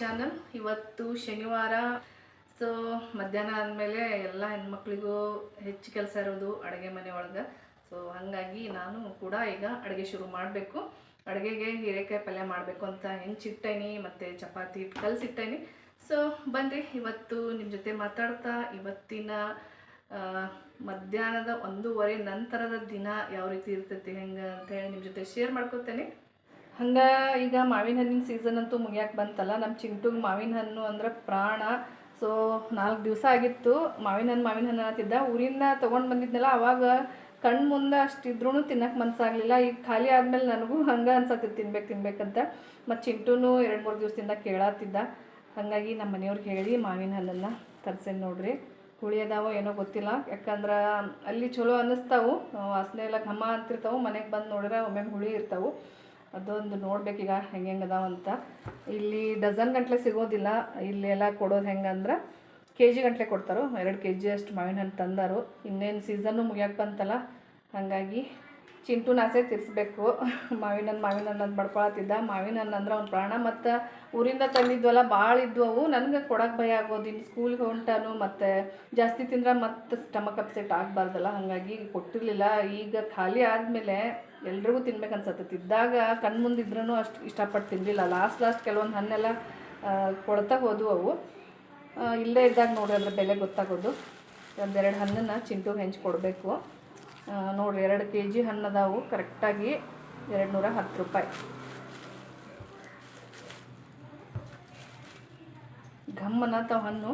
Channel. ಇವತ್ತು ಶನಿವಾರ. So ಮಧ್ಯಾಹ್ನ ಆದಮೇಲೆ ಎಲ್ಲ ಹೆಣ್ಮಕ್ಳಿಗೂ ಹೆಚ್ಚು ಕೆಲಸ ಇರೋದು ಅಡುಗೆ ಮನೆ ಒಳಗೆ. ಸೊ ಹಾಗಾಗಿ ನಾನು ಕೂಡ ಈಗ ಅಡುಗೆ ಶುರು ಮಾಡಬೇಕು. ಅಡುಗೆಗೆ ಹೀರೆಕಾಯಿ ಪಲ್ಯ ಮಾಡಬೇಕು ಅಂತ ಹೆಂಚಿಟ್ಟೇನಿ, ಮತ್ತು ಚಪಾತಿ ಹಿಟ್ಟು ಕಲಸಿಟ್ಟೇನಿ. ಸೊ ಬನ್ನಿ ಇವತ್ತು ನಿಮ್ಮ ಜೊತೆ ಮಾತಾಡ್ತಾ ಇವತ್ತಿನ ಮಧ್ಯಾಹ್ನದ ಒಂದೂವರೆ ನಂತರದ ದಿನ ಯಾವ ರೀತಿ ಇರ್ತೈತಿ, ಹೆಂಗೆ ಅಂತ ಹೇಳಿ ನಿಮ್ಮ ಜೊತೆ ಶೇರ್ ಮಾಡ್ಕೊತೇನೆ. ಹಂಗೆ ಈಗ ಮಾವಿನ ಹಣ್ಣಿನ ಸೀಸನ್ ಅಂತೂ ಮುಗಿಯಕ್ಕೆ ಬಂತಲ್ಲ ನಮ್ಮ ಚಿಂಟುಗೆ ಮಾವಿನ ಹಣ್ಣು ಅಂದ್ರೆ ಪ್ರಾಣ. ಸೊ ನಾಲ್ಕು ದಿವಸ ಆಗಿತ್ತು, ಮಾವಿನ ಹಣ್ಣು ಮಾವಿನ ಹಣ್ಣು ಅನ್ನತ್ತಿದ್ದ. ಊರಿಂದ ತೊಗೊಂಡು ಬಂದಿದ್ನಲ್ಲ, ಅವಾಗ ಕಣ್ಣು ಮುಂದೆ ಅಷ್ಟಿದ್ರೂ ತಿನ್ನಕ್ಕೆ ಮನಸ್ಸಾಗಲಿಲ್ಲ ಈಗ ಖಾಲಿ ಆದಮೇಲೆ ನನಗೂ ಹಂಗೆ ಅನ್ಸತ್ತಿತ್ತು, ತಿನ್ಬೇಕು ತಿನ್ಬೇಕಂತ ಮತ್ತು ಚಿಂಟುನು ಎರಡು ಮೂರು ದಿವಸದಿಂದ ಕೇಳತ್ತಿದ್ದ ಹಾಗಾಗಿ ನಮ್ಮ ಮನೆಯವ್ರಿಗೆ ಹೇಳಿ ಮಾವಿನ ಹಣ್ಣನ್ನು ತರ್ಸೇನೆ ನೋಡ್ರಿ. ಹುಳಿ ಅದಾವೋ ಏನೋ ಗೊತ್ತಿಲ್ಲ. ಯಾಕಂದ್ರೆ ಅಲ್ಲಿ ಚಲೋ ಅನ್ನಿಸ್ತಾವು. ವಾಸನೆ ಎಲ್ಲ ಘಮ ಅಂತಿರ್ತಾವೆ. ಮನೆಗೆ ಬಂದು ನೋಡಿದ್ರೆ ಒಮ್ಮೆ ಹುಳಿ ಇರ್ತಾವು. ಅದೊಂದು ನೋಡ್ಬೇಕೀಗ ಹೆಂಗೆ ಹೆಂಗೆ ಅದಾವ ಅಂತ. ಇಲ್ಲಿ ಡಜನ್ ಗಂಟ್ಲೆ ಸಿಗೋದಿಲ್ಲ. ಇಲ್ಲಿ ಎಲ್ಲ ಕೊಡೋದು ಹೆಂಗಂದ್ರೆ ಕೆ ಜಿ ಗಂಟ್ಲೆ ಕೊಡ್ತಾರೋ, ಎರಡು ಕೆ ಜಿ ಅಷ್ಟು ಮಾವಿನ ಹಣ್ಣು ತಂದರು. ಇನ್ನೇನು ಸೀಸನ್ನು ಮುಗಿಯಕ್ಕೆ ಬಂತಲ್ಲ, ಹಾಗಾಗಿ ಚಿಂಟು ನಾಸೆ ತಿರ್ಸ್ಬೇಕು. ಮಾವಿನ ಹಣ್ಣು ಮಾವಿನ ಹಣ್ಣು ಅಂತ ಬಡ್ಕೊಳತ್ತಿದ್ದ ಮಾವಿನ ಹಣ್ಣು ಅಂದ್ರೆ ಅವ್ನ ಪ್ರಾಣ. ಮತ್ತು ಊರಿಂದ ತಂದಿದ್ವಲ್ಲ ಭಾಳ ಇದ್ವು ಅವು. ನನಗೆ ಕೊಡಕ್ಕೆ ಭಯ ಆಗೋದು ಇನ್ನು ಸ್ಕೂಲ್ಗೆ ಹೊಂಟಾನು, ಮತ್ತು ಜಾಸ್ತಿ ತಿಂದ್ರೆ ಮತ್ತೆ ಸ್ಟಮಕ್ ಅಪ್ಸೆಟ್ ಆಗಬಾರ್ದಲ್ಲ. ಹಾಗಾಗಿ ಕೊಟ್ಟಿರಲಿಲ್ಲ. ಈಗ ಖಾಲಿ ಆದಮೇಲೆ ಎಲ್ರಿಗೂ ತಿನ್ಬೇಕು ತಿದ್ದಾಗ ಮುಂದಿದ್ರೂ ಅಷ್ಟು ಇಷ್ಟಪಟ್ಟು ತಿನ್ನಲಿಲ್ಲ ಲಾಸ್ಟ್ ಲಾಸ್ಟ್ ಕೆಲವೊಂದು ಹಣ್ಣೆಲ್ಲ ಕೊಡ್ತಾ ಹೋದವು ಅವು. ಇಲ್ಲೇ ಇದ್ದಾಗ ನೋಡಿ ಅದ್ರ ಬೆಲೆ ಗೊತ್ತಾಗೋದು. ಒಂದೆರಡು ಹಣ್ಣನ್ನು ಚಿಂಟುಗೆ ಹೆಂಚಿ ಕೊಡಬೇಕು. ನೋಡಿರಿ ಎರಡು ಕೆ ಜಿ ಹಣ್ಣು ಅದಾವು. ಕರೆಕ್ಟಾಗಿ ಎರಡು ನೂರ ಹತ್ತು ರೂಪಾಯಿ. ಘಮ್ಮನ ತಾವು ಹಣ್ಣು.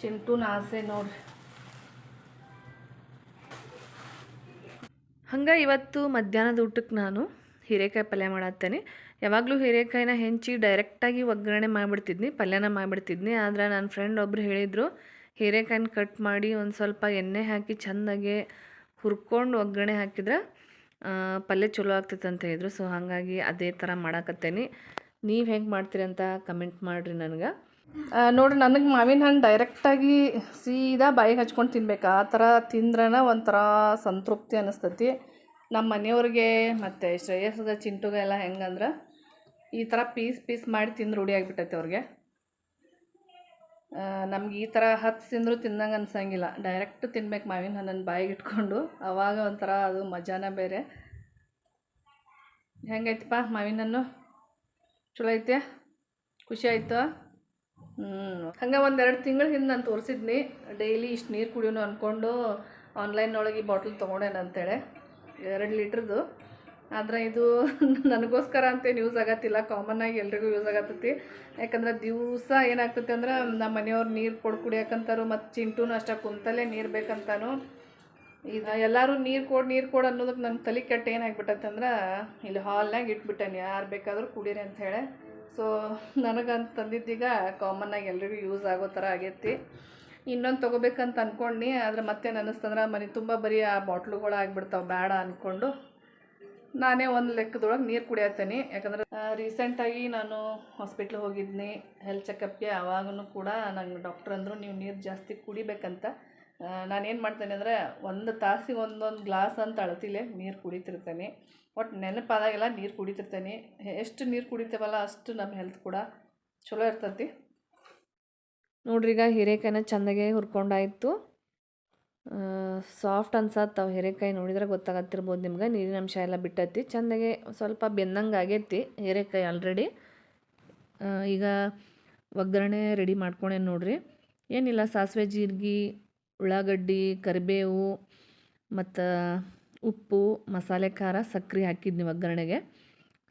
ಚಿಂಟುನ ಆಸೆ ನೋಡ್ರಿ. ಹಂಗೆ ಇವತ್ತು ಮಧ್ಯಾಹ್ನದ ಊಟಕ್ಕೆ ನಾನು ಹೀರೆಕಾಯಿ ಪಲ್ಯ ಮಾಡತ್ತೇನೆ. ಯಾವಾಗಲೂ ಹೀರೆಕಾಯಿನ ಹೆಂಚಿ ಡೈರೆಕ್ಟಾಗಿ ಒಗ್ಗರಣೆ ಮಾಡಿಬಿಡ್ತಿದ್ನಿ, ಪಲ್ಯನ ಮಾಡಿಬಿಡ್ತಿದ್ನಿ. ಆದರೆ ನನ್ನ ಫ್ರೆಂಡ್ ಒಬ್ಬರು ಹೇಳಿದರು, ಹೀರೆಕಾಯಿನ ಕಟ್ ಮಾಡಿ ಒಂದು ಸ್ವಲ್ಪ ಎಣ್ಣೆ ಹಾಕಿ ಚೆಂದಾಗೆ ಹುರ್ಕೊಂಡು ಒಗ್ಗರಣೆ ಹಾಕಿದ್ರೆ ಪಲ್ಯ ಚಲೋ ಆಗ್ತೈತೆ ಅಂತ ಹೇಳಿದ್ರು. ಸೊ ಹಾಗಾಗಿ ಅದೇ ಥರ ಮಾಡಾಕತ್ತೇನೆ. ನೀವು ಹೆಂಗೆ ಮಾಡ್ತೀರಿ ಅಂತ ಕಮೆಂಟ್ ಮಾಡಿರಿ ನನಗೆ. ನೋಡ್ರಿ ನನಗೆ ಮಾವಿನ ಹಣ್ಣು ಡೈರೆಕ್ಟಾಗಿ ಸೀದಾ ಬಾಯಿಗೆ ಹಚ್ಕೊಂಡು ತಿನ್ಬೇಕು? ಆ ಥರ ತಿಂದ್ರನ ಒಂಥರ ಸಂತೃಪ್ತಿ ಅನ್ನಿಸ್ತತಿ ನಮ್ಮ ಮನೆಯವ್ರಿಗೆ ಮತ್ತು ಶ್ರೇಯಸದ ಚಿಂಟುಗೆಲ್ಲ ಹೆಂಗಂದ್ರೆ ಈ ಥರ ಪೀಸ್ ಪೀಸ್ ಮಾಡಿ ತಿಂದು ರೂಢಿ ಆಗಿಬಿಟ್ಟೈತೆ ಅವ್ರಿಗೆ. ನಮ್ಗೆ ಈ ಥರ ಹತ್ತು ತಿಂದರೂ ತಿನ್ನಂಗೆ ಅನ್ಸಂಗಿಲ್ಲ. ಡೈರೆಕ್ಟ್ ತಿನ್ಬೇಕು ಮಾವಿನ ಹಣ್ಣನ್ನು ಬಾಯಿಗೆ ಇಟ್ಕೊಂಡು. ಅವಾಗ ಒಂಥರ ಅದು ಮಜಾನ ಬೇರೆ. ಹೆಂಗೈತಪ್ಪ ಮಾವಿನ ಹಣ್ಣು? ಚಲೋ ಐತೆ? ಖುಷಿ ಆಯ್ತು? ಹ್ಞೂ ಹಂಗೆ ಒಂದೆರಡು ತಿಂಗಳ ಹಿಂದೆ ನಾನು ತೋರಿಸಿದ್ನಿ. ಡೈಲಿ ಇಷ್ಟು ನೀರು ಕುಡಿಯೋನು ಅಂದ್ಕೊಂಡು ಆನ್ಲೈನ್ನೊಳಗೆ ಈ ಬಾಟ್ಲ್ ತೊಗೊಂಡೇನೆ ಅಂತೇಳಿ. ಎರಡು ಲೀಟ್ರದ್ದು ಆದರೆ ಇದು ನನಗೋಸ್ಕರ ಅಂತೇನು ಯೂಸ್ ಆಗತ್ತಿಲ್ಲ. ಕಾಮನ್ ಆಗಿ ಎಲ್ರಿಗೂ ಯೂಸ್ ಆಗತ್ತೈತಿ. ಯಾಕಂದ್ರೆ ದಿವಸ ಏನಾಗ್ತೈತಿ ಅಂದ್ರೆ ನಮ್ಮ ಮನೆಯವ್ರು ನೀರು ಕೊಡು ಕುಡಿಯಕ್ಕಂತಾರು ಮತ್ತು ಚಿಂಟೂನು ಅಷ್ಟೇ ಕುಂತಲ್ಲೇ ನೀರು ಬೇಕಂತಾನು. ಈಗ ಎಲ್ಲರೂ ನೀರು ಕೊಡು ನೀರು ಕೊಡು ಅನ್ನೋದಕ್ಕೆ ನನ್ನ ತಲೆ ಕೆಟ್ಟ ಏನಾಗ್ಬಿಟ್ಟೈತೆ ಅಂದ್ರೆ ಇಲ್ಲಿ ಹಾಲ್ನಾಗ ಇಟ್ಬಿಟ್ಟೇನೆ ಯಾರು ಬೇಕಾದರೂ ಕುಡೀರಿ ಅಂತ ಹೇಳಿ. ಸೊ ನನಗಂತ ತಂದಿದ್ದೀಗ ಆಗಿ ಎಲ್ರಿಗೂ ಯೂಸ್ ಆಗೋ ಥರ ಆಗೈತಿ. ಇನ್ನೊಂದು ತೊಗೋಬೇಕಂತ ಅಂದ್ಕೊಂಡು ಆದರೆ ಮತ್ತೆ ಅನ್ನಿಸ್ತಂದ್ರೆ ಮನೆ ತುಂಬ ಬರೀ ಆ ಬಾಟ್ಲುಗಳು ಆಗಿಬಿಡ್ತಾವೆ ಬೇಡ ಅಂದ್ಕೊಂಡು ನಾನೇ ಒಂದು ಲೆಕ್ಕದೊಳಗೆ ನೀರು ಕುಡಿಯತ್ತೇನೆ. ಯಾಕಂದ್ರೆ ರೀಸೆಂಟಾಗಿ ನಾನು ಹಾಸ್ಪಿಟ್ಲಿಗೆ ಹೋಗಿದ್ನಿ. ಹೆಲ್ತ್ ಚೆಕಪ್ಗೆ ಆವಾಗೂ ಕೂಡ ನಂಗೆ ಡಾಕ್ಟ್ರ್ ಅಂದರು, ನೀವು ನೀರು ಜಾಸ್ತಿ ಕುಡಿಬೇಕಂತ. ನಾನೇನು ಮಾಡ್ತೇನೆ ಅಂದರೆ, ಒಂದು ತಾಸಿಗೆ ಒಂದೊಂದು ಗ್ಲಾಸ್ ಅಂತ ಅಳತಿಲೆ ನೀರು ಕುಡಿತಿರ್ತೇನೆ. ಒಟ್ಟು ನೆನಪಾದಾಗೆಲ್ಲ ನೀರು ಕುಡಿತಿರ್ತೇನೆ. ಎಷ್ಟು ನೀರು ಕುಡಿತೇವಲ್ಲ ಅಷ್ಟು ನಮ್ಮ ಹೆಲ್ತ್ ಕೂಡ ಚಲೋ ಇರ್ತೈತಿ. ನೋಡ್ರಿ ಈಗ ಹೀರೆಕಾಯಿನ ಚೆಂದಾಗೆ ಹುರ್ಕೊಂಡಾಯಿತು. ಸಾಫ್ಟ್ ಅನ್ಸತ್ತೆ ಹೀರೆಕಾಯಿ ನೋಡಿದ್ರೆ ಗೊತ್ತಾಗತ್ತಿರ್ಬೋದು ನಿಮ್ಗೆ. ನೀರಿನ ಅಂಶ ಎಲ್ಲ ಬಿಟ್ಟೈತಿ. ಚೆಂದಾಗೆ ಸ್ವಲ್ಪ ಬೆಂದಂಗೆ ಆಗೈತಿ ಹೀರೆಕಾಯಿ ಆಲ್ರೆಡಿ ಈಗ ಒಗ್ಗರಣೆ ರೆಡಿ ಮಾಡ್ಕೊಂಡೇನು ನೋಡ್ರಿ. ಏನಿಲ್ಲ ಸಾಸಿವೆ, ಜೀರಿಗೆ, ಉಳ್ಳಾಗಡ್ಡಿ, ಕರಿಬೇವು ಮತ್ತು ಉಪ್ಪು, ಮಸಾಲೆ, ಖಾರ ಸಕ್ಕರೆ ಹಾಕಿದ್ನಿ ಒಗ್ಗರಣೆಗೆ.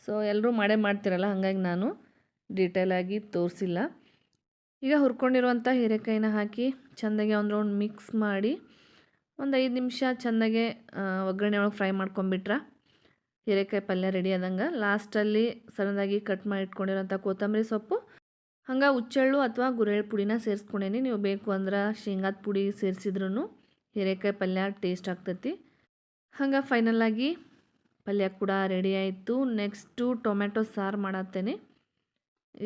ಸೊ ಎಲ್ಲರೂ ಮಾಡೇ ಮಾಡ್ತಿರಲ್ಲ, ಹಾಗಾಗಿ ನಾನು ಡೀಟೇಲಾಗಿ ತೋರಿಸಿಲ್ಲ. ಈಗ ಹುರ್ಕೊಂಡಿರುವಂಥ ಹೀರೆಕಾಯಿನ ಹಾಕಿ ಚೆಂದಾಗಿ ಒಂದು ರೌಂಡ್ ಮಿಕ್ಸ್ ಮಾಡಿ ಒಂದು ಐದು ನಿಮಿಷ ಚೆಂದಾಗೆ ಒಗ್ಗರಣೆ ಒಳಗೆ ಫ್ರೈ ಮಾಡ್ಕೊಂಬಿಟ್ರೆ ಹೀರೆಕಾಯಿ ಪಲ್ಯ ರೆಡಿ ಆದಂಗೆ. ಲಾಸ್ಟಲ್ಲಿ ಸಣ್ಣದಾಗಿ ಕಟ್ ಮಾಡಿ ಇಟ್ಕೊಂಡಿರೋಂಥ ಕೊತ್ತಂಬರಿ ಸೊಪ್ಪು, ಹಂಗೆ ಹುಚ್ಚೆಳ್ಳು ಅಥವಾ ಗುರೆಳ್ ಪುಡಿನ ಸೇರಿಸ್ಕೊಂಡೇನಿ. ನೀವು ಬೇಕು ಅಂದ್ರೆ ಶೇಂಗಾದ ಪುಡಿ ಸೇರಿಸಿದ್ರೂ ಹೀರೆಕಾಯಿ ಪಲ್ಯ ಟೇಸ್ಟ್ ಆಗ್ತೈತಿ. ಹಂಗೆ ಫೈನಲಾಗಿ ಪಲ್ಯ ಕೂಡ ರೆಡಿ ಆಯಿತು. ನೆಕ್ಸ್ಟು ಟೊಮೆಟೊ ಸಾರು ಮಾಡತ್ತೇನೆ.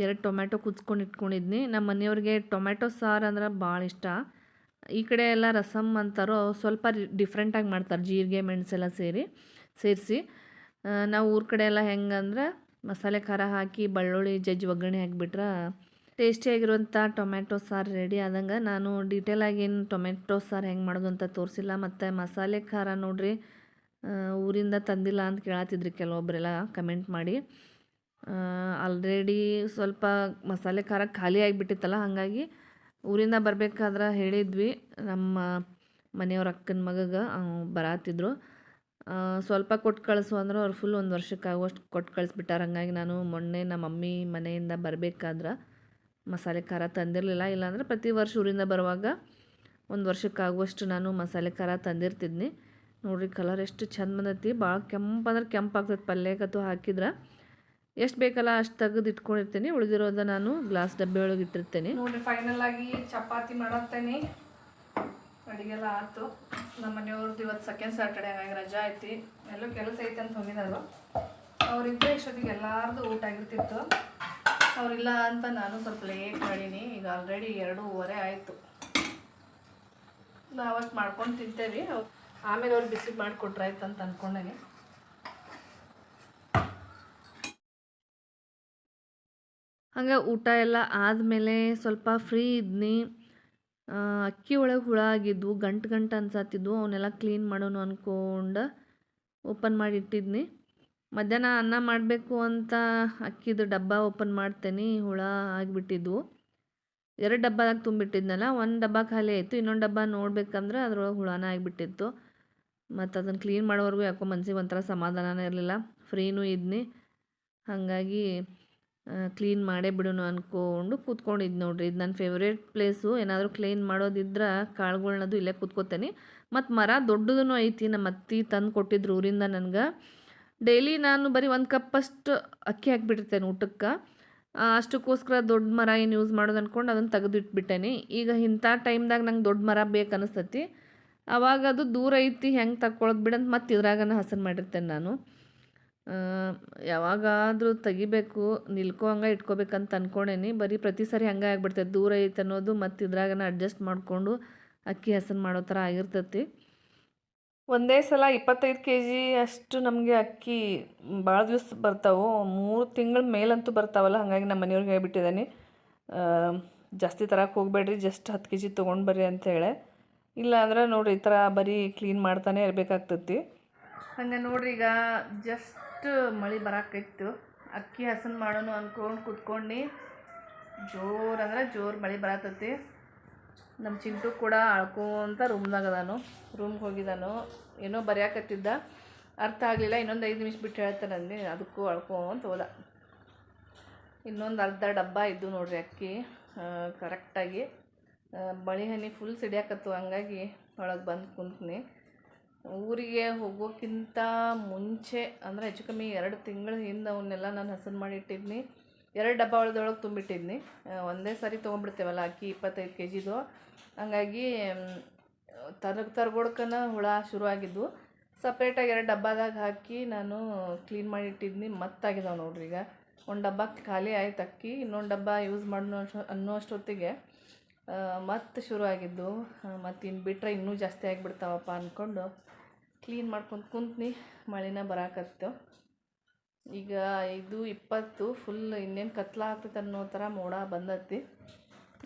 ಎರಡು ಟೊಮೆಟೊ ಕುಚ್ಕೊಂಡು ಇಟ್ಕೊಂಡಿದ್ನಿ. ನಮ್ಮ ಮನೆಯವ್ರಿಗೆ ಟೊಮೆಟೊ ಸಾರು ಅಂದ್ರೆ ಭಾಳ ಇಷ್ಟ. ಈ ಕಡೆ ಎಲ್ಲ ರಸಮ್ ಅಂತಾರೋ ಸ್ವಲ್ಪ ಡಿಫ್ರೆಂಟಾಗಿ ಮಾಡ್ತಾರೆ. ಜೀರಿಗೆ, ಮೆಣಸೆಲ್ಲ ಸೇರಿ, ಸೇರಿಸಿ. ನಾವು ಊರ ಕಡೆ ಎಲ್ಲ ಹೆಂಗಂದ್ರೆ ಮಸಾಲೆ ಖಾರ ಹಾಕಿ, ಬೆಳ್ಳುಳ್ಳಿ ಜಜ್ಜಿ ಒಗ್ಗರಣೆ ಹಾಕಿಬಿಟ್ರೆ ಟೇಸ್ಟಿಯಾಗಿರುವಂಥ ಟೊಮ್ಯಾಟೊ ಸಾರು ರೆಡಿ ಆದಂಗೆ ನಾನು ಡೀಟೇಲಾಗಿ ಏನು ಟೊಮೆಟೊ ಸಾರು ಹೆಂಗೆ ಮಾಡೋದು ಅಂತ ತೋರಿಸಿಲ್ಲ. ಮತ್ತು ಮಸಾಲೆ ಖಾರ ನೋಡ್ರಿ ಊರಿಂದ ತಂದಿಲ್ಲ ಅಂತ ಕೇಳತ್ತಿದ್ರಿ ಕೆಲವೊಬ್ಬರೆಲ್ಲ ಕಮೆಂಟ್ ಮಾಡಿ. ಆಲ್ರೆಡಿ ಸ್ವಲ್ಪ ಮಸಾಲೆ ಖಾರ ಖಾಲಿ ಆಗಿಬಿಟ್ಟಿತ್ತಲ್ಲ, ಹಾಗಾಗಿ ಊರಿಂದ ಬರಬೇಕಾದ್ರೆ ಹೇಳಿದ್ವಿ. ನಮ್ಮ ಮನೆಯವ್ರ ಅಕ್ಕನ ಮಗಗೆ ಬರಾತಿದ್ರು. ಸ್ವಲ್ಪ ಕೊಟ್ಟು ಕಳಿಸು ಅಂದ್ರೆ ಅವ್ರು ಫುಲ್ ಒಂದು ವರ್ಷಕ್ಕಾಗುವಷ್ಟು ಕೊಟ್ಟು ಕಳಿಸ್ಬಿಟ್ಟಾರ. ಹಂಗಾಗಿ ನಾನು ಮೊನ್ನೆ ನಮ್ಮ ಮಮ್ಮಿ ಮನೆಯಿಂದ ಬರಬೇಕಾದ್ರೆ ಮಸಾಲೆ ಖಾರ ತಂದಿರಲಿಲ್ಲ. ಇಲ್ಲಾಂದ್ರೆ ಪ್ರತಿ ವರ್ಷ ಊರಿಂದ ಬರುವಾಗ ಒಂದು ವರ್ಷಕ್ಕಾಗುವಷ್ಟು ನಾನು ಮಸಾಲೆ ಖಾರ ತಂದಿರ್ತಿದ್ನಿ. ನೋಡ್ರಿ ಕಲರ್ ಎಷ್ಟು ಚಂದ ಬಂದೈತಿ. ಭಾಳ ಕೆಂಪು ಅಂದ್ರೆ ಕೆಂಪು ಆಗ್ತೈತೆ ಪಲ್ಯಕ್ಕತ್ತು ಹಾಕಿದ್ರೆ. ಎಷ್ಟು ಬೇಕಲ್ಲ ಅಷ್ಟು ತೆಗೆದು ಇಟ್ಕೊಂಡಿರ್ತೀನಿ. ಉಳಿದಿರೋದ ನಾನು ಗ್ಲಾಸ್ ಡಬ್ಬೆ ಒಳಗೆ ಇಟ್ಟಿರ್ತೇನೆ. ನೋಡಿ ಫೈನಲ್ ಆಗಿ ಚಪಾತಿ ಮಾಡತ್ತೇನೆ. ಅಡಿಗೆಲ್ಲ ಆಯ್ತು ನಮ್ಮ ಮನೆಯವ್ರದ್ದು ಇವತ್ತು ಸೆಕೆಂಡ್ ಸ್ಯಾಟರ್ಡೆ ಹಂಗಾಗಿ ರಜಾ ಐತಿ. ಎಲ್ಲೋ ಕೆಲಸ ಐತೆ ಅಂತ ಹೋಗಿದಾರು ಅವರಿದ್ದರೆ ಇಷ್ಟೊತ್ತಿಗೆ ಎಲ್ಲಾರ್ದು ಊಟ ಆಗಿರ್ತಿತ್ತು. ಅವರಿಲ್ಲ ಅಂತ ನಾನು ಸ್ವಲ್ಪ ಲೇಟ್ ಮಾಡೀನಿ. ಈಗ ಆಲ್ರೆಡಿ ಎರಡೂವರೆ ಆಯಿತು. ನಾವಷ್ಟು ಮಾಡ್ಕೊಂಡು ತಿಂತೇವೆ. ಆಮೇಲೆ ಅವ್ರು ಬಿಸಿ ಮಾಡಿಕೊಟ್ರೆ ಆಯ್ತು ಅಂತ ಅಂದ್ಕೊಂಡೇನಿ ಹಂಗೆ ಊಟ ಎಲ್ಲ ಆದಮೇಲೆ ಸ್ವಲ್ಪ ಫ್ರೀ ಇದ್ನಿ. ಅಕ್ಕಿ ಒಳಗೆ ಹುಳ ಆಗಿದ್ವು ಗಂಟು ಗಂಟು ಅನ್ಸತ್ತಿದ್ವು ಅವನ್ನೆಲ್ಲ ಕ್ಲೀನ್ ಮಾಡೋಣ ಅಂದ್ಕೊಂಡು ಓಪನ್ ಮಾಡಿ ಇಟ್ಟಿದ್ನಿ ಮಧ್ಯಾಹ್ನ ಅನ್ನ ಮಾಡಬೇಕು ಅಂತ ಅಕ್ಕಿದು ಡಬ್ಬ ಓಪನ್ ಮಾಡ್ತೇನೆ, ಹುಳ ಆಗಿಬಿಟ್ಟಿದ್ವು. ಎರಡು ಡಬ್ಬದಾಗ ತುಂಬಿಟ್ಟಿದ್ನಲ್ಲ, ಒಂದು ಡಬ್ಬ ಖಾಲಿ ಆಯಿತು, ಇನ್ನೊಂದು ಡಬ್ಬ ನೋಡ್ಬೇಕಂದ್ರೆ ಅದ್ರೊಳಗೆ ಹುಳನ ಆಗಿಬಿಟ್ಟಿತ್ತು. ಮತ್ತು ಅದನ್ನು ಕ್ಲೀನ್ ಮಾಡೋವರೆಗೂ ಯಾಕೋ ಮನಸ್ಸಿಗೆ ಒಂಥರ ಸಮಾಧಾನನೇ ಇರಲಿಲ್ಲ. ಫ್ರೀನೂ ಇದ್ನಿ. ಹಾಗಾಗಿ ಕ್ಲೀನ್ ಮಾಡೇ ಬಿಡೋಣ ಅಂದ್ಕೊಂಡು ಕೂತ್ಕೊಂಡಿದ್ದು ನೋಡ್ರಿ. ಇದು ನನ್ನ ಫೇವ್ರೇಟ್ ಪ್ಲೇಸು ಏನಾದರೂ ಕ್ಲೀನ್ ಮಾಡೋದಿದ್ರೆ ಕಾಳುಗಳನ್ನದು ಇಲ್ಲೇ ಕೂತ್ಕೋತೇನೆ. ಮತ್ತು ಮರ ದೊಡ್ಡದೂ ಐತಿ. ನಮ್ಮ ಅತ್ತಿ ತಂದು ಕೊಟ್ಟಿದ್ರು ಊರಿಂದ ನನಗೆ. ಡೈಲಿ ನಾನು ಬರೀ ಒಂದು ಕಪ್ಪಷ್ಟು ಅಕ್ಕಿ ಹಾಕಿಬಿಟ್ಟಿರ್ತೇನೆ ಊಟಕ್ಕೆ. ಅಷ್ಟಕ್ಕೋಸ್ಕರ ದೊಡ್ಡ ಮರ ಏನು ಯೂಸ್ ಮಾಡೋದು ಅಂದ್ಕೊಂಡು ಅದನ್ನು ತೆಗೆದಿಟ್ಬಿಟ್ಟೇನೆ. ಈಗ ಇಂಥ ಟೈಮ್ದಾಗ ನಂಗೆ ದೊಡ್ಡ ಮರ ಬೇಕು ಅನಿಸ್ತತಿ. ಅವಾಗ ಅದು ದೂರ ಐತಿ, ಹೆಂಗೆ ತಕ್ಕೊಳ್ಳೋದು ಬಿಡಂತ ಮತ್ತೆ ಇದ್ರಾಗನ ಹಸನ್ ಮಾಡಿರ್ತೇನೆ ನಾನು. ಯಾವಾಗಾದರೂ ತೆಗಿಬೇಕು, ನಿಲ್ಕೋ ಹಂಗೆ ಇಟ್ಕೋಬೇಕಂತ ಅಂದ್ಕೊಂಡೇನಿ ಬರೀ ಪ್ರತಿ ಸರಿ ಹಂಗೆ ಆಗಿಬಿಡ್ತೈತೆ, ದೂರ ಐತೆ ಅನ್ನೋದು ಮತ್ತು ಇದ್ರಾಗನ ಅಡ್ಜಸ್ಟ್ ಮಾಡಿಕೊಂಡು ಅಕ್ಕಿ ಹಸನ್ ಮಾಡೋ ಥರ ಆಗಿರ್ತೈತಿ. ಒಂದೇ ಸಲ ಇಪ್ಪತ್ತೈದು ಕೆ ಜಿ ಅಷ್ಟು ನಮಗೆ ಅಕ್ಕಿ ಭಾಳ ದಿವಸ ಬರ್ತಾವೆ. ಮೂರು ತಿಂಗಳ ಮೇಲಂತೂ ಬರ್ತಾವಲ್ಲ, ಹಾಗಾಗಿ ನಮ್ಮ ಮನೆಯವ್ರಿಗೆ ಹೇಳ್ಬಿಟ್ಟಿದ್ದೀನಿ ಜಾಸ್ತಿ ತರಕ್ಕೆ ಹೋಗಬೇಡ್ರಿ, ಜಸ್ಟ್ ಹತ್ತು ಕೆ ಜಿ ತೊಗೊಂಡು ಬರ್ರಿ ಅಂತೇಳಿ ಇಲ್ಲ ಅಂದ್ರೆ ನೋಡ್ರಿ ಈ ಥರ ಬರೀ ಕ್ಲೀನ್ ಮಾಡ್ತಾನೆ ಇರಬೇಕಾಗ್ತೈತಿ. ಹಂಗೆ ನೋಡ್ರಿ, ಈಗ ಜಸ್ಟ್ ಮಳೆ ಬರಾಕೈತು ಅಕ್ಕಿ ಹಸನ್ ಮಾಡೋಣ ಅಂದ್ಕೊಂಡು ಕುತ್ಕೊಂಡು, ಜೋರು ಅಂದ್ರೆ ಜೋರು ಮಳೆ ಬರತೈತಿ. ನಮ್ಮ ಚಿಂಟು ಕೂಡ ಅಳ್ಕೊಂತ ರೂಮ್ನಾಗ ಅದಾನು. ರೂಮ್ಗೆ ಹೋಗಿದ್ದಾನು ಏನೋ ಬರೆಯಾಕತ್ತಿದ್ದ. ಅರ್ಥ ಆಗಲಿಲ್ಲ, ಇನ್ನೊಂದು ಐದು ನಿಮಿಷ ಬಿಟ್ಟು ಹೇಳ್ತಾನೆ ಅಂದು ಅದಕ್ಕೂ ಅಳ್ಕೊಂತ ಹೋದ. ಇನ್ನೊಂದು ಅರ್ಧ ಡಬ್ಬ ಇದ್ದು ನೋಡ್ರಿ ಅಕ್ಕಿ ಕರೆಕ್ಟಾಗಿ ಬಳಿ ಹನಿ ಫುಲ್ ಸಿಡಿಯಾಕತ್ತು, ಹಂಗಾಗಿ ಒಳಗೆ ಬಂದು ಕುಂತೀನಿ. ಊರಿಗೆ ಹೋಗೋಕ್ಕಿಂತ ಮುಂಚೆ ಅಂದರೆ ಹೆಚ್ಚು ಕಮ್ಮಿ ಎರಡು ತಿಂಗಳ ಹಿಂದೆ ಅವನ್ನೆಲ್ಲ ನಾನು ಹಸನ್ ಮಾಡಿ ಇಟ್ಟಿದ್ನಿ. ಎರಡು ಡಬ್ಬ ಒಳದೊಳಗೆ ತುಂಬಿಟ್ಟಿದ್ನಿ ಒಂದೇ ಸಾರಿ ತೊಗೊಂಡ್ಬಿಡ್ತೇವಲ್ಲ ಅಕ್ಕಿ ಇಪ್ಪತ್ತೈದು ಕೆ ಜಿದು ಹಂಗಾಗಿ ತರಗ ತರ್ಗೊಡ್ಕನ ಹುಳ ಶುರುವಾಗಿದ್ದು ಸಪ್ರೇಟಾಗಿ ಎರಡು ಡಬ್ಬದಾಗ ಹಾಕಿ ನಾನು ಕ್ಲೀನ್ ಮಾಡಿ ಇಟ್ಟಿದ್ನಿ. ಮತ್ತಾಗಿದಾವೆ ನೋಡ್ರಿ ಈಗ. ಒಂದು ಡಬ್ಬ ಖಾಲಿ ಆಯ್ತು ಅಕ್ಕಿ, ಇನ್ನೊಂದು ಡಬ್ಬ ಯೂಸ್ ಮಾಡೋ ಅನ್ನೋ ಅಷ್ಟೊತ್ತಿಗೆ ಮತ್ತೆ ಶುರು ಆಗಿದ್ದು ಮತ್ತು ಇನ್ನು ಬಿಟ್ಟರೆ ಇನ್ನೂ ಜಾಸ್ತಿ ಆಗಿಬಿಡ್ತಾವಪ್ಪ ಅಂದ್ಕೊಂಡು ಕ್ಲೀನ್ ಮಾಡ್ಕೊಂಡು ಕುಂತ್ನಿ, ಮಳೆನ ಬರಾಕತ್ತು. ಈಗ ಇದು ಇಪ್ಪತ್ತು ಫುಲ್ ಇನ್ನೇನು ಕತ್ಲ ಆಗ್ತೈತೆ ಅನ್ನೋ ಥರ ಮೋಡ ಬಂದತಿ.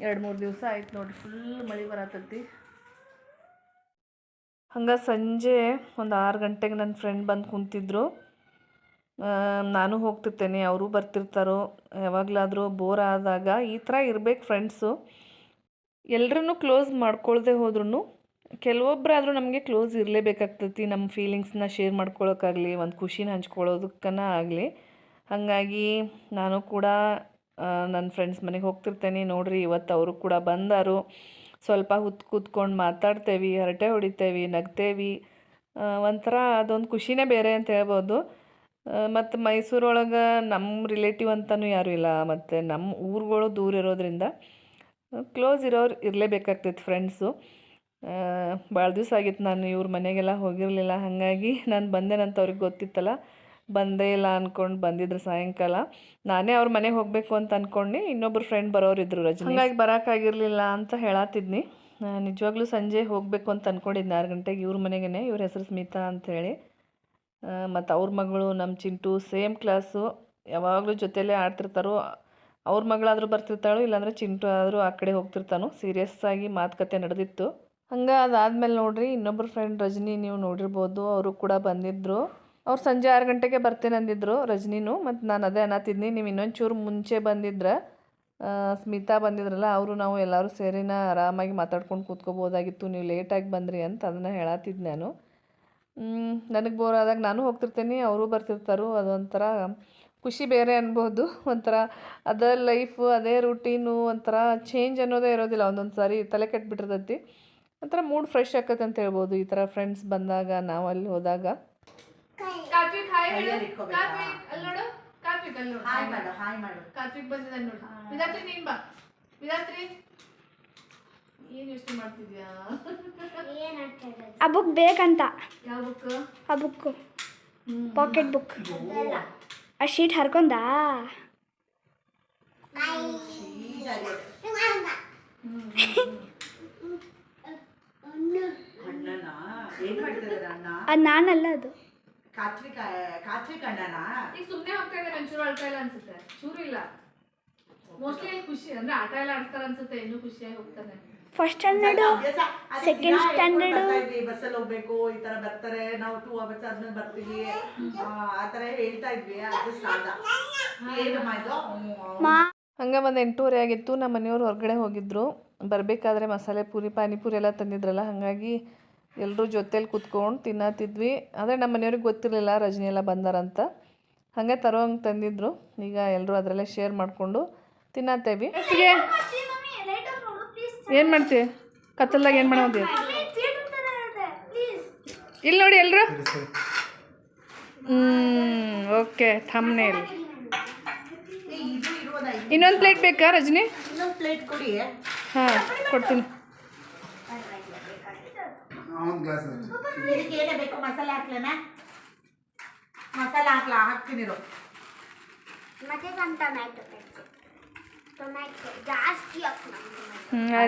ಎರಡು ಮೂರು ದಿವಸ ಆಯ್ತು ನೋಡಿ ಫುಲ್ ಮಳೆ ಬರತೈತಿ ಹಂಗೆ ಸಂಜೆ ಒಂದು ಆರು ಗಂಟೆಗೆ ನನ್ನ ಫ್ರೆಂಡ್ ಬಂದು ಕುಂತಿದ್ರು. ನಾನು ಹೋಗ್ತಿರ್ತೇನೆ, ಅವರು ಬರ್ತಿರ್ತಾರೋ, ಯಾವಾಗಲಾದರೂ ಬೋರ್ ಆದಾಗ ಈ ಥರ ಇರ್ಬೇಕು ಫ್ರೆಂಡ್ಸು ಎಲ್ರೂ ಕ್ಲೋಸ್ ಮಾಡ್ಕೊಳ್ಳದೆ ಹೋದ್ರೂ ಕೆಲವೊಬ್ಬರಾದರೂ ನಮಗೆ ಕ್ಲೋಸ್ ಇರಲೇಬೇಕಾಗ್ತೈತಿ ನಮ್ಮ ಫೀಲಿಂಗ್ಸ್ನ ಶೇರ್ ಮಾಡ್ಕೊಳ್ಳೋಕ್ಕಾಗಲಿ ಒಂದು ಖುಷಿನ ಹಂಚ್ಕೊಳ್ಳೋದಕ್ಕನ ಆಗಲಿ. ಹಾಗಾಗಿ ನಾನು ಕೂಡ ನನ್ನ ಫ್ರೆಂಡ್ಸ್ ಮನೆಗೆ ಹೋಗ್ತಿರ್ತೇನೆ. ನೋಡ್ರಿ, ಇವತ್ತು ಅವರು ಕೂಡ ಬಂದರು. ಸ್ವಲ್ಪ ಹೊತ್ತು ಕೂತ್ಕೊಂಡು ಮಾತಾಡ್ತೇವೆ, ಹರಟೆ ಹೊಡಿತೇವೆ, ನಗ್ತೇವೆ. ಒಂಥರ ಅದೊಂದು ಖುಷಿನೇ ಬೇರೆ ಅಂತ ಹೇಳ್ಬೋದು. ಮತ್ತು ಮೈಸೂರೊಳಗೆ ನಮ್ಮ ರಿಲೇಟಿವ್ ಅಂತಲೂ ಯಾರೂ ಇಲ್ಲ. ಮತ್ತು ನಮ್ಮ ಊರುಗಳು ದೂರ ಇರೋದ್ರಿಂದ ಕ್ಲೋಸ್ ಇರೋರು ಇರಲೇಬೇಕಾಗ್ತಿತ್ತು ಫ್ರೆಂಡ್ಸು ಭಾಳ ದಿವಸ ಆಗಿತ್ತು ನಾನು ಇವ್ರ ಮನೆಗೆಲ್ಲ ಹೋಗಿರಲಿಲ್ಲ. ಹಾಗಾಗಿ ನಾನು ಬಂದೇನಂತ ಅವ್ರಿಗೆ ಗೊತ್ತಿತ್ತಲ್ಲ. ಬಂದೇ ಇಲ್ಲ ಅಂದ್ಕೊಂಡು ಬಂದಿದ್ರು ಸಾಯಂಕಾಲ. ನಾನೇ ಅವ್ರ ಮನೆಗೆ ಹೋಗಬೇಕು ಅಂತ ಅಂದ್ಕೊಂಡು ಇನ್ನೊಬ್ಬರು ಫ್ರೆಂಡ್ ಬರೋರಿದ್ರು ರಜನಿ ಹಾಗಾಗಿ ಬರೋಕ್ಕಾಗಿರಲಿಲ್ಲ ಅಂತ ಹೇಳತ್ತಿದ್ನಿ ನಿಜವಾಗ್ಲೂ ಸಂಜೆ ಹೋಗಬೇಕು ಅಂತ ಅಂದ್ಕೊಂಡಿದ್ದೆ ಆರು ಗಂಟೆಗೆ ಇವ್ರ ಮನೆಗೇ ಇವ್ರ ಹೆಸರು ಸ್ಮಿತಾ ಅಂಥೇಳಿ ಮತ್ತು ಅವ್ರ ಮಗಳು ನಮ್ಮ ಚಿಂಟು ಸೇಮ್ ಕ್ಲಾಸು ಯಾವಾಗಲೂ ಜೊತೆಯಲ್ಲೇ ಆಡ್ತಿರ್ತಾರೋ ಅವ್ರ ಮಗಳಾದರೂ ಬರ್ತಿರ್ತಾಳು, ಇಲ್ಲಾಂದ್ರೆ ಚಿಂಟು ಆದರೂ ಆ ಕಡೆ ಹೋಗ್ತಿರ್ತಾನು. ಸೀರಿಯಸ್ ಆಗಿ ಮಾತುಕತೆ ನಡೆದಿತ್ತು. ಹಂಗೆ ಅದಾದಮೇಲೆ ನೋಡ್ರಿ ಇನ್ನೊಬ್ಬರು ಫ್ರೆಂಡ್ ರಜನಿ ನೀವು ನೋಡಿರ್ಬೋದು, ಅವರು ಕೂಡ ಬಂದಿದ್ದರು ಅವ್ರು ಸಂಜೆ ಆರು ಗಂಟೆಗೆ ಬರ್ತೇನೆ ಅಂದಿದ್ರು ರಜನಿನೂ ಮತ್ತು ನಾನು ಅದೇ ಅನ್ನತ್ತಿದ್ನಿ ನೀವು ಇನ್ನೊಂದು ಚೂರು ಮುಂಚೆ ಬಂದಿದ್ರೆ ಸ್ಮಿತಾ ಬಂದಿದ್ರಲ್ಲ, ಅವರು ನಾವು ಎಲ್ಲರೂ ಸೇರಿನ ಆರಾಮಾಗಿ ಮಾತಾಡ್ಕೊಂಡು ಕೂತ್ಕೋಬೋದಾಗಿತ್ತು, ನೀವು ಲೇಟಾಗಿ ಬಂದ್ರಿ ಅಂತ ಅದನ್ನು ಹೇಳತ್ತಿದ್ದು ನಾನು. ನನಗೆ ಬೋರ್ ಆದಾಗ ನಾನು ಹೋಗ್ತಿರ್ತೇನೆ, ಅವರು ಬರ್ತಿರ್ತಾರೋ, ಅದೊಂಥರ ಖುಷಿ ಬೇರೆ ಅನ್ಬೋದು. ಒಂಥರ ಅದೇ ಲೈಫು ಅದೇ ರೂಟೀನು ಒಂಥರ ಚೇಂಜ್ ಅನ್ನೋದೇ ಇರೋದಿಲ್ಲ. ಒಂದೊಂದು ಸಾರಿ ತಲೆ ಕೆಟ್ಬಿಟ್ಟಿರ್ತೈತಿ. ಒಂಥರ ಮೂಡ್ ಫ್ರೆಶ್ ಆಕತ್ತೆ ಅಂತ ಹೇಳ್ಬೋದು ಈ ಥರ ಫ್ರೆಂಡ್ಸ್ ಬಂದಾಗ ನಾವು ಅಲ್ಲಿ ಹೋದಾಗ. ಆ ಬುಕ್ ಬೇಕಂತ. ಯಾವ ಬುಕ್ ಆ ಬುಕ್ಕು ಪಾಕೆಟ್ ಬುಕ್ ಆ ಶೀಟ್ ಹರ್ಕೊಂಡಾ? ಅದು ನಾನಲ್ಲ ಅದು. ಕಾತ್ವಿಕ ಕಾತ್ವಿಕ್ ಅಣ್ಣನ ಈಗ ಸುಮ್ನೆ ಹೋಗ್ತಾ ಇದ್ದಾರೆ ಒಂಚೂರು ಅಳ್ತಾ ಇಲ್ಲ ಅನ್ಸುತ್ತೆ. ಚೂರು ಇಲ್ಲ. ಮೋಸ್ಟ್ಲಿ ಖುಷಿ ಅಂದ್ರೆ ಆಟ ಎಲ್ಲ ಆಡ್ತಾರ ಅನ್ಸುತ್ತೆ ಇನ್ನೂ ಖುಷಿಯಾಗಿ ಹೋಗ್ತಾನೆ ಫಸ್ಟ್ ಸ್ಟ್ಯಾಂಡರ್ಡು ಸೆಕೆಂಡ್ ಸ್ಟ್ಯಾಂಡರ್ಡ್ ಬಸ್ಸಲ್ಲಿ ಹೋಗ್ಬೇಕು ಈ ತರ ಬರ್ತಾರೆ ನಾವು ಟೂ ಅವರ್ಸ್ ಆದ್ಮೇಲೆ ಬರ್ತೀವಿ. ಆ, ಹೇಳ್ತಾ ಇದ್ವಿ ಅದು ಆದ ಏನಮ್ಮ ಹಂಗೆ ಒಂದು ಎಂಟೂವರೆ ಆಗಿತ್ತು ನಮ್ಮ ಮನೆಯವರು ಹೊರಗಡೆ ಹೋಗಿದ್ರು. ಬರಬೇಕಾದ್ರೆ ಮಸಾಲೆ ಪೂರಿ ಪಾನಿಪುರಿ ಎಲ್ಲ ತಂದಿದ್ರಲ್ಲ ಹಾಗಾಗಿ ಎಲ್ಲರೂ ಜೊತೇಲಿ ಕೂತ್ಕೊಂಡು ತಿನ್ನತ್ತಿದ್ವಿ. ಆದರೆ ನಮ್ಮ ಮನೆಯವ್ರಿಗೆ ಗೊತ್ತಿರಲಿಲ್ಲ ರಜನಿ ಎಲ್ಲ ಬಂದಾರಂತ. ಹಾಗೆ ತರೋ ಹಂಗೆ ತಂದಿದ್ರು. ಈಗ ಎಲ್ಲರೂ ಅದರಲ್ಲೇ ಶೇರ್ ಮಾಡಿಕೊಂಡು ತಿನ್ನತ್ತೇವಿ. ಏನು ಮಾಡ್ತೀವಿ ಕತ್ತಲ್ದಾಗ ಏನು ಮಾಡೋದು ಇಲ್ಲಿ ನೋಡಿ ಎಲ್ಲರೂ ಹ್ಞೂ ಓಕೆ ಥಮ್ನೇಲ್ ಇಲ್ಲ ಇದು ಇರೋದಾ ಇನ್ನೊಂದು ಪ್ಲೇಟ್ ಬೇಕಾ ರಜನಿ? ಇನ್ನೊಂದು ಪ್ಲೇಟ್ ಕೊಡಿ ಹಾಂ ಕೊಡ್ತೀನಿ. ಒಂದು ಗ್ಲಾಸ್ ಇದಕ್ಕೆ ಏನೇ ಬೇಕು ಮಸಾಲೆ ಹಾಕ್ಲೇನಾ? ಮಸಾಲೆ ಹಾಕ್ಲಾ ಟೊಮ್ಯಾಟೊ ಜಾಸ್ತಿ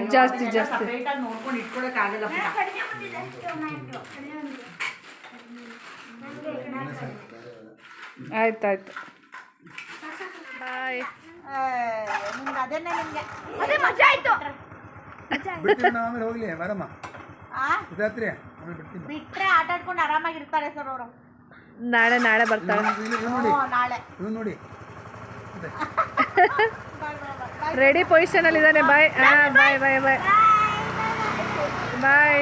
ಜಾಸ್ತಿ ಜಾಸ್ತಿ. ಸಪ್ರೇಟ್ ನೋಡ್ಕೊಂಡು ಇಟ್ಕೊಳಕ್ ಆಗಲ್ಲ ಟೊಮ್ಯಾಟೊ ಆಯ್ತು ಆಯ್ತು ಬಾಯ್. ನಿಮ್ಗೆ ಅದನ್ನೇ ನಿಮ್ಗೆ? ಅದೇ ಮಜಾ ಆಯ್ತು. ಬಿಡ್ತೀನಿ ನಾವು ಆಮೇಲೆ ಹೋಗ್ಲಿ ಮೇಡಮ್ಮ ಆ? ಆಮೇಲೆ ಬಿಡ್ತೀನಿ. ಬಿಟ್ರೆ ಆಟ ಆಡ್ಕೊಂಡು ಆರಾಮಾಗಿರ್ತಾರೆ ಸರ್ ಅವರು. ನಾಳೆ ನಾಳೆ ಬರ್ತಾರೆ. ಇಲ್ಲಿ ನೋಡಿ. ನಾಳೆ. ನೋಡಿ. ರೆಡಿ ಪೊಸಿಷನಲ್ಲಿ ಇದ್ದಾನೆ. ಬಾಯ್ ಹಾಂ ಬಾಯ್ ಬಾಯ್ ಬಾಯ್ ಬಾಯ್